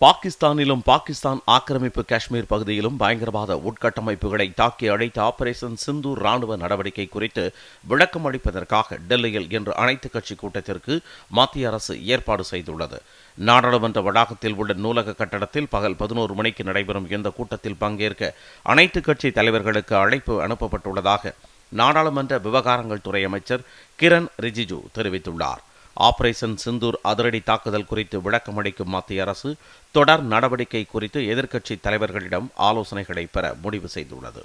பாகிஸ்தானிலும் பாகிஸ்தான் ஆக்கிரமிப்பு காஷ்மீர் பகுதியிலும் பயங்கரவாத உட்கட்டமைப்புகளை தாக்கி அழைத்த ஆபரேஷன் சிந்தூர் ராணுவ நடவடிக்கை குறித்து விளக்கம் அளிப்பதற்காக டெல்லியில் இன்று அனைத்துக் கட்சி கூட்டத்திற்கு மத்திய அரசு ஏற்பாடு செய்துள்ளது. நாடாளுமன்ற வளாகத்தில் உள்ள நூலக கட்டடத்தில் பகல் பதினோரு மணிக்கு நடைபெறும் இந்த கூட்டத்தில் பங்கேற்க அனைத்துக் கட்சி தலைவர்களுக்கு அழைப்பு அனுப்பப்பட்டுள்ளதாக நாடாளுமன்ற விவகாரங்கள் துறை அமைச்சர் கிரண் ரிஜிஜு தெரிவித்துள்ளார். ஆபரேஷன் சிந்தூர் அதிரடி தாக்குதல் குறித்து விளக்கமளிக்கும் மத்திய அரசு தொடர் நடவடிக்கை குறித்து எதிர்க்கட்சி தலைவர்களிடம் ஆலோசனைகளை பெற முடிவு செய்துள்ளது.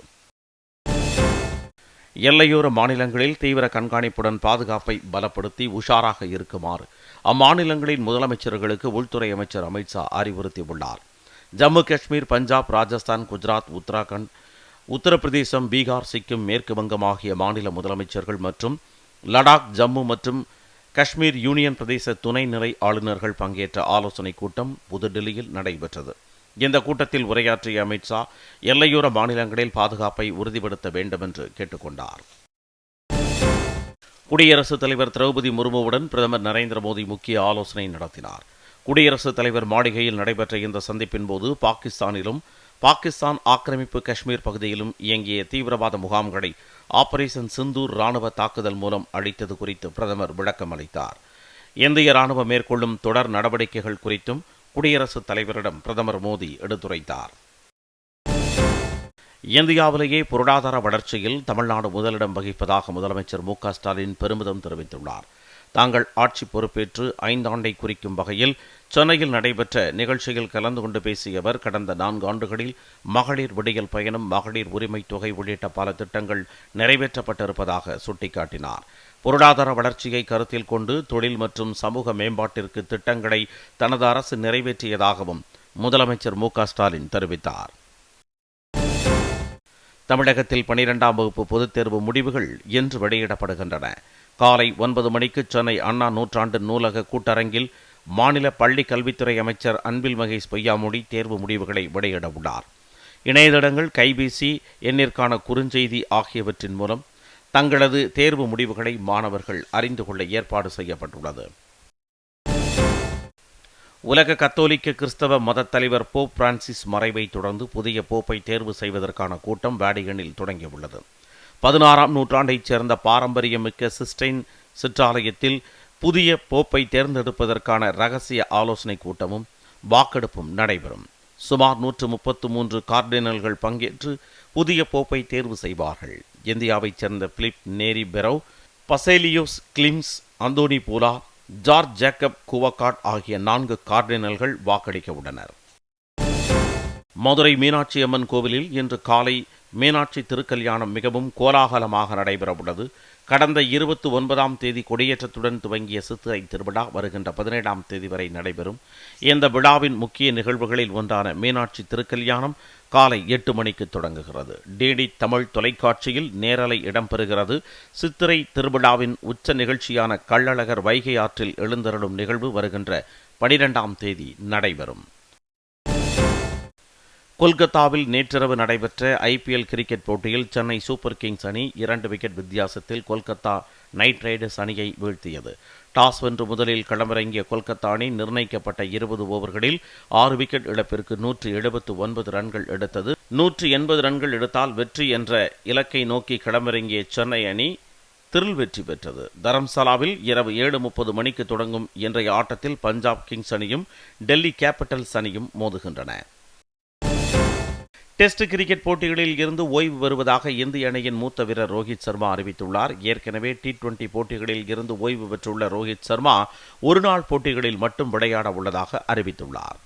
எல்லையோர மாநிலங்களில் தீவிர கண்காணிப்புடன் பாதுகாப்பை பலப்படுத்தி உஷாராக இருக்குமாறு அம்மாநிலங்களின் முதலமைச்சர்களுக்கு உள்துறை அமைச்சர் அமித்ஷா அறிவுறுத்தியுள்ளார். ஜம்மு காஷ்மீர் பஞ்சாப் ராஜஸ்தான் குஜராத் உத்தராகண்ட் உத்தரப்பிரதேசம் பீகார் சிக்கிம் மேற்கு வங்கம் ஆகிய மாநில முதலமைச்சர்கள் மற்றும் லடாக் ஜம்மு மற்றும் காஷ்மீர் யூனியன் பிரதேச துணைநிலை ஆளுநர்கள் பங்கேற்ற ஆலோசனைக் கூட்டம் புதுடில்லியில் நடைபெற்றது. இந்த கூட்டத்தில் உரையாற்றிய அமித்ஷா எல்லையோர மாநிலங்களில் பாதுகாப்பை உறுதிப்படுத்த வேண்டும் என்று கேட்டுக்கொண்டார். குடியரசுத் தலைவர் திரௌபதி முர்முவுடன் பிரதமர் நரேந்திர மோடி முக்கிய ஆலோசனை நடத்தினார். குடியரசுத் தலைவர் மாளிகையில் நடைபெற்ற இந்த சந்திப்பின் போது பாகிஸ்தானிலும் பாகிஸ்தான் ஆக்கிரமிப்பு காஷ்மீர் பகுதியிலும் இயங்கிய தீவிரவாத முகாம்களை ஆபரேஷன் சிந்தூர் ராணுவ தாக்குதல் மூலம் அழித்தது குறித்து பிரதமர் விளக்கம் அளித்தார். இந்திய ராணுவம் மேற்கொள்ளும் தொடர் நடவடிக்கைகள் குறித்தும் குடியரசுத் தலைவரிடம் பிரதமர் மோடி எடுத்துரைத்தார். இந்தியாவிலேயே பொருளாதார வளர்ச்சியில் தமிழ்நாடு முதலிடம் வகிப்பதாக முதலமைச்சர் மு ஸ்டாலின் பெருமிதம் தெரிவித்துள்ளார். தாங்கள் ஆட்சி பொறுப்பேற்று ஐந்தாண்டை குறிக்கும் வகையில் சென்னையில் நடைபெற்ற நிகழ்ச்சியில் கலந்து கொண்டு பேசிய அவர் கடந்த நான்கு ஆண்டுகளில் மகளிர் விடியல் பயணம் மகளிர் உரிமை தொகை உள்ளிட்ட பல திட்டங்கள் நிறைவேற்றப்பட்டிருப்பதாக சுட்டிக்காட்டினார். பொருளாதார வளர்ச்சியை கருத்தில் கொண்டு தொழில் மற்றும் சமூக மேம்பாட்டிற்கு திட்டங்களை தனது அரசு நிறைவேற்றியதாகவும் முதலமைச்சர் மு ஸ்டாலின் தெரிவித்தார். தமிழகத்தில் பனிரெண்டாம் வகுப்பு பொதுத் தேர்வு முடிவுகள் இன்று வெளியிடப்படுகின்றன. காலை ஒன்பது மணிக்கு சென்னை அண்ணா நூற்றாண்டு நூலக கூட்டரங்கில் மாநில பள்ளி கல்வித்துறை அமைச்சர் அன்பில் மகேஷ் பொய்யாமொழி தேர்வு முடிவுகளை வெளியிட உள்ளார். இணையதளங்கள் கைபேசி எண்ணிற்கான குறுஞ்செய்தி ஆகியவற்றின் மூலம் தங்களது தேர்வு முடிவுகளை மாணவர்கள் அறிந்து கொள்ள ஏற்பாடு செய்யப்பட்டுள்ளது. உலக கத்தோலிக்க கிறிஸ்தவ மதத் தலைவர் போப் பிரான்சிஸ் மறைவை தொடர்ந்து புதிய போப்பை தேர்வு செய்வதற்கான கூட்டம் வேடிகனில் தொடங்கியுள்ளது. பதினாறாம் நூற்றாண்டைச் சேர்ந்த பாரம்பரியமிக்க சிஸ்டைன் சிற்றாலயத்தில் புதிய போப்பை தேர்ந்தெடுப்பதற்கான ரகசிய ஆலோசனைக் கூட்டமும் வாக்கெடுப்பும் நடைபெறும். சுமார் நூற்று முப்பத்து மூன்று கார்டினல்கள் பங்கேற்று புதிய போப்பை தேர்வு செய்வார்கள். இந்தியாவைச் சேர்ந்த பிலிப் நேரி பெரோவ் பசேலியோஸ் கிளிம்ஸ் அந்தோனி பூலா ஜார்ஜ் ஜேக்கப் குவகாட் ஆகிய நான்கு கார்டினல்கள் வாக்களிக்க உள்ளனர். மதுரை மீனாட்சி அம்மன் கோவிலில் இன்று காலை மீனாட்சி திருக்கல்யாணம் மிகவும் கோலாகலமாக நடைபெறவுள்ளது. கடந்த இருபத்தி ஒன்பதாம் தேதி கொடியேற்றத்துடன் துவங்கிய சித்திரை திருவிழா வருகின்ற பதினேழாம் தேதி வரை நடைபெறும். இந்த விழாவின் முக்கிய நிகழ்வுகளில் ஒன்றான மீனாட்சி திருக்கல்யாணம் காலை எட்டு மணிக்கு தொடங்குகிறது. டிடி தமிழ் தொலைக்காட்சியில் நேரலை இடம்பெறுகிறது. சித்திரை திருவிழாவின் உச்ச நிகழ்ச்சியான கள்ளழகர் வைகை ஆற்றில் எழுந்தருளும் நிகழ்வு வருகின்ற பனிரெண்டாம் தேதி நடைபெறும். கொல்கத்தாவில் நேற்றிரவு நடைபெற்ற ஐபிஎல் கிரிக்கெட் போட்டியில் சென்னை சூப்பர் கிங்ஸ் அணி இரண்டு விக்கெட் வித்தியாசத்தில் கொல்கத்தா நைட் ரைடர்ஸ் அணியை வீழ்த்தியது. டாஸ் வென்று முதலில் களமிறங்கிய கொல்கத்தா அணி நிர்ணயிக்கப்பட்ட இருபது ஓவர்களில் ஆறு விக்கெட் இழப்பிற்கு நூற்று எழுபத்து ஒன்பது ரன்கள் எடுத்தது. நூற்று எண்பது ரன்கள் எடுத்தால் வெற்றி என்ற இலக்கை நோக்கி களமிறங்கிய சென்னை அணி திரில் வெற்றி பெற்றது. தரம்சாலாவில் இரவு ஏழு முப்பது மணிக்கு தொடங்கும் இன்றைய ஆட்டத்தில் பஞ்சாப் கிங்ஸ் அணியும் டெல்லி கேபிட்டல்ஸ் அணியும் மோதுகின்றன. டெஸ்ட் கிரிக்கெட் போட்டிகளில் இருந்து ஓய்வு பெறுவதாக இந்திய அணியின் மூத்த வீரர் ரோஹித் சர்மா அறிவித்துள்ளார். ஏற்கனவே டி டுவெண்டி போட்டிகளில் இருந்து ஓய்வு பெற்றுள்ள ரோஹித் சர்மா ஒருநாள் போட்டிகளில் மட்டும் விளையாட உள்ளதாக அறிவித்துள்ளார்.